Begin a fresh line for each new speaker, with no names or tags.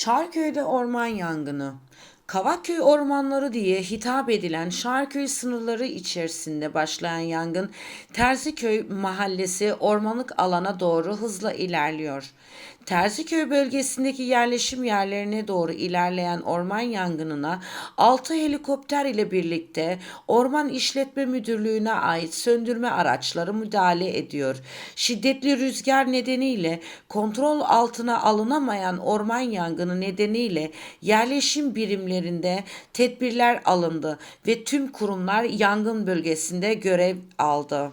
Şarköy'de orman yangını. Kavakköy ormanları diye hitap edilen Şarköy sınırları içerisinde başlayan yangın Terziköy mahallesi ormanlık alana doğru hızla ilerliyor. Terziköy bölgesindeki yerleşim yerlerine doğru ilerleyen orman yangınına 6 helikopter ile birlikte Orman İşletme Müdürlüğü'ne ait söndürme araçları müdahale ediyor. Şiddetli rüzgar nedeniyle kontrol altına alınamayan orman yangını nedeniyle yerleşim birimlerinde tedbirler alındı ve tüm kurumlar yangın bölgesinde görev aldı.